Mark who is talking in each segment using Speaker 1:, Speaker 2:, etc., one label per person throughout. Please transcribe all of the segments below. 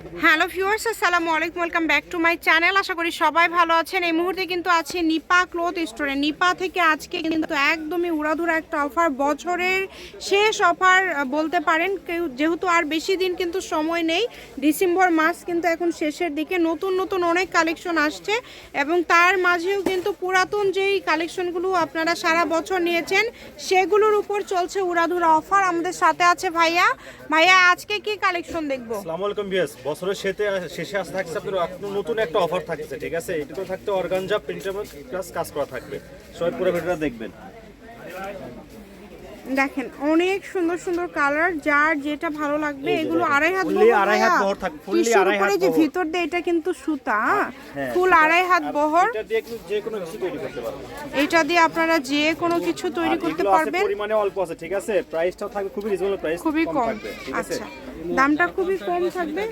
Speaker 1: Hello viewers, আসসালামু আলাইকুম, welcome back to my channel. আশা করি সবাই ভালো আছেন। এই মুহূর্তে কিন্তু আছে নিপা ক্লথ স্টোরে। নিপা থেকে আজকে কিন্তু একদমই উড়াধুরা একটা অফার, বছরের শেষ অফার বলতে পারেন। কেউ যেহেতু আর বেশি দিন কিন্তু সময় নেই, ডিসেম্বর মাস কিন্তু এখন শেষের দিকে। নতুন নতুন অনেক কালেকশন আসছে এবং তার মাঝেও কিন্তু পুরাতন যেই কালেকশনগুলো আপনারা সারা বছর নিয়েছেন, সেগুলোর উপর চলছে উড়াধুরা অফার। আমাদের সাথে আছে ভাইয়া। ভাইয়া, আজকে কি কালেকশন দেখব?
Speaker 2: বছরের শেষে শেষে আসতে থাকছে আপনার নতুন একটা অফার থাকছে, ঠিক আছে? এটা তো থাকতে অর্গানজা প্রিন্টার প্লাস কাজ করা থাকবে। সবাই পুরো ভিডিওটা দেখবেন।
Speaker 1: দেখেন অনেক সুন্দর সুন্দর কালার যার যেটা ভালো লাগবে এগুলো আড়াই হাত
Speaker 2: আড়াই হাত বহর থাকবে, আড়াই হাত
Speaker 1: যে ভিতর দিয়ে এটা কিন্তু সুতা
Speaker 2: হ্যাঁ।
Speaker 1: ফুল আড়াই হাত বহর।
Speaker 2: এটা দিয়ে যে কোনো কিছু তৈরি করতে পারবেন।
Speaker 1: এটা দিয়ে আপনারা যে কোনো কিছু তৈরি করতে পারবেন।
Speaker 2: পরিমাণে অল্প আছে ঠিক আছে? প্রাইসটাও থাকবে খুবই রিজনেবল প্রাইস
Speaker 1: খুবই কম আচ্ছা। দামটা খুবই কম থাকবে।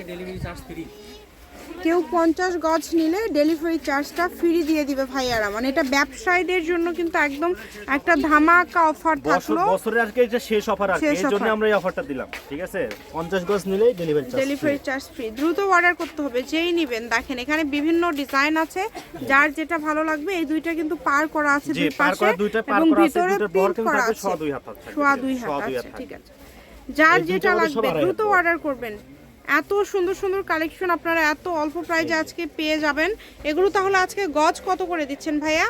Speaker 1: কেউ পঞ্চাশ গজ নিলে ডেলিভারি চার্জটা ফ্রি দিয়ে দিবে ভাইয়ারা। মানে এটা ব্যবসায়ীদের জন্য কিন্তু একদম একটা ধামাকা অফার থাকল।
Speaker 2: বছরের আজকে এটা শেষ অফার আছে এর জন্য আমরা এই অফারটা দিলাম ঠিক আছে? 50 গজ নিলেই delivery charge
Speaker 1: delivery charge free দ্রুত অর্ডার করতে হবে যেই নেবেন। দেখেন এখানে বিভিন্ন ডিজাইন আছে যার যেটা ভালো লাগবে এই দুইটা কিন্তু পার করা আছে দুই
Speaker 2: পার
Speaker 1: পাশে
Speaker 2: করা দুইটা পার
Speaker 1: এবং
Speaker 2: করা আছে
Speaker 1: ভিতরে প্রিন্ট করা আছে।
Speaker 2: সোয়া দুই হাত থাকবে
Speaker 1: সোয়া দুই হাত
Speaker 2: হাত
Speaker 1: ঠিক আছে। যার যেটা লাগবে দ্রুত অর্ডার করবেন। এত সুন্দর সুন্দর কালেকশন আপনারা এত অল্প প্রাইজে আজকে পেয়ে যাবেন। এগুলো তাহলে আজকে গজ কত করে দিচ্ছেন ভাইয়া?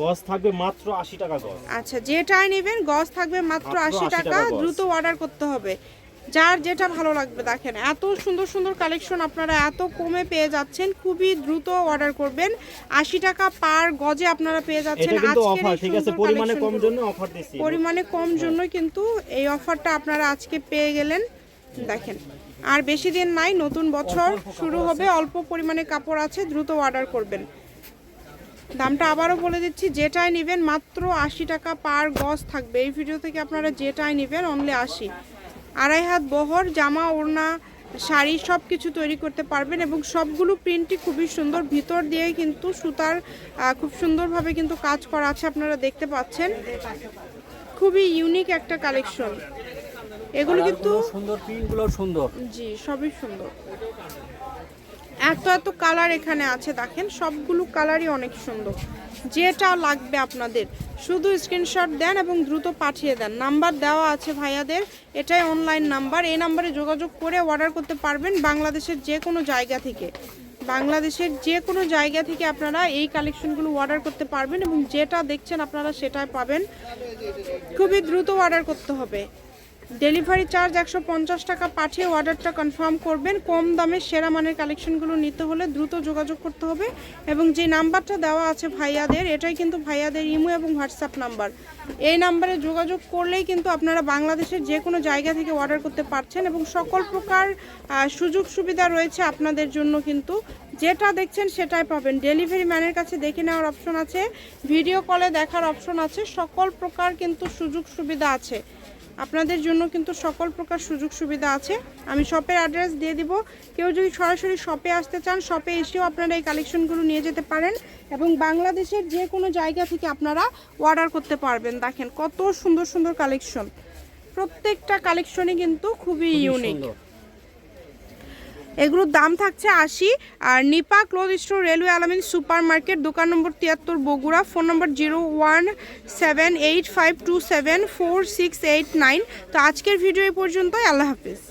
Speaker 2: গজ থাকবে মাত্র 80 টাকা গজ।
Speaker 1: আচ্ছা যেটাই নেবেন গজ থাকবে মাত্র
Speaker 2: মাত্র
Speaker 1: আশি
Speaker 2: 80
Speaker 1: টাকা। দ্রুত অর্ডার করতে হবে। যার যেটা ভালো লাগবে দেখেন এত সুন্দর সুন্দর কালেকশন আপনারা এত কমে পেয়ে যাচ্ছেন খুবই দ্রুত অর্ডার করবেন। আশি টাকা পার গজে আপনারা পেয়ে যাচ্ছেন।
Speaker 2: অফার পরিমাণে কম জন্য অফার দিছি
Speaker 1: পরিমাণে কম জন্য কিন্তু এই অফারটা আপনারা আজকে পেয়ে গেলেন। দেখেন আর বেশি দিন নাই, নতুন বছর শুরু হবে, অল্প পরিমাণে কাপড় আছে, দ্রুত অর্ডার করবেন। দামটা আবারও বলে দিচ্ছি, যেটাই নেবেন মাত্র আশি টাকা পার গজ থাকবে। এই ভিডিও থেকে আপনারা যেটাই নেবেন অনলি আশি। আড়াই হাত বহর, জামা, ওড়না, শাড়ি সব কিছু তৈরি করতে পারবেন এবং সবগুলো প্রিন্টই খুবই সুন্দর। ভিতর দিয়ে কিন্তু সুতার খুব সুন্দরভাবে কিন্তু কাজ করা আছে, আপনারা দেখতে পাচ্ছেন। খুবই ইউনিক একটা কালেকশন এগুলো কিন্তু
Speaker 3: সুন্দর পিনগুলো সুন্দর।
Speaker 1: জি সবই সুন্দর। এত এত কালার এখানে আছে দেখেন সবগুলো কালারই অনেক সুন্দর। যেটা লাগবে আপনাদের শুধু স্ক্রিনশট দেন এবং দ্রুত পাঠিয়ে দেন। নাম্বার দেওয়া আছে ভাইয়াদের এটাই অনলাইন নাম্বার। এই নাম্বারে যোগাযোগ করে অর্ডার করতে পারবেন বাংলাদেশের যে কোনো জায়গা থেকে। বাংলাদেশের যে কোনো জায়গা থেকে আপনারা এই কালেকশনগুলো অর্ডার করতে পারবেন এবং যেটা দেখছেন আপনারা সেটাই পাবেন। খুবই দ্রুত অর্ডার করতে হবে। ডেলিভারি চার্জ একশো পঞ্চাশ টাকা। পাঠিয়ে অর্ডারটা কনফার্ম করবেন। কম দামে সেরা মানের কালেকশনগুলো নিতে হলে দ্রুত যোগাযোগ করতে হবে এবং যে নাম্বারটা দেওয়া আছে ভাইয়াদের, এটাই কিন্তু ভাইয়াদের ইমো এবং হোয়াটসঅ্যাপ নাম্বার। এই নাম্বারে যোগাযোগ করলেই কিন্তু আপনারা বাংলাদেশের যে কোনো জায়গা থেকে অর্ডার করতে পারছেন এবং সকল প্রকার সুযোগ সুবিধা রয়েছে আপনাদের জন্য কিন্তু। যেটা দেখছেন সেটাই পাবেন। ডেলিভারি ম্যানের কাছে দেখে নেওয়ার অপশন আছে, ভিডিও কলে দেখার অপশন আছে, সকল প্রকার কিন্তু সুযোগ সুবিধা আছে। আপনাদের জন্য কিন্তু সকল প্রকার সুযোগ সুবিধা আছে। আমি শপের অ্যাড্রেস দিয়ে দিব। কেউ যদি সরাসরি শপে আসতে চান শপে এসেও আপনারা এই কালেকশনগুলো নিয়ে যেতে পারেন এবং বাংলাদেশের যে কোনো জায়গা থেকে আপনারা অর্ডার করতে পারবেন। দেখেন কত সুন্দর সুন্দর কালেকশন প্রত্যেকটা কালেকশনই কিন্তু খুবই ইউনিক এগুলোর দাম থাকছে আশি। আর Nipa cloth store railway Alamin super market দোকান নম্বর তিয়াত্তর Bogura, phone number zero one seven eight five two seven four six eight nine. তো আজকের ভিডিও এই পর্যন্তই, আল্লাহ হাফিজ।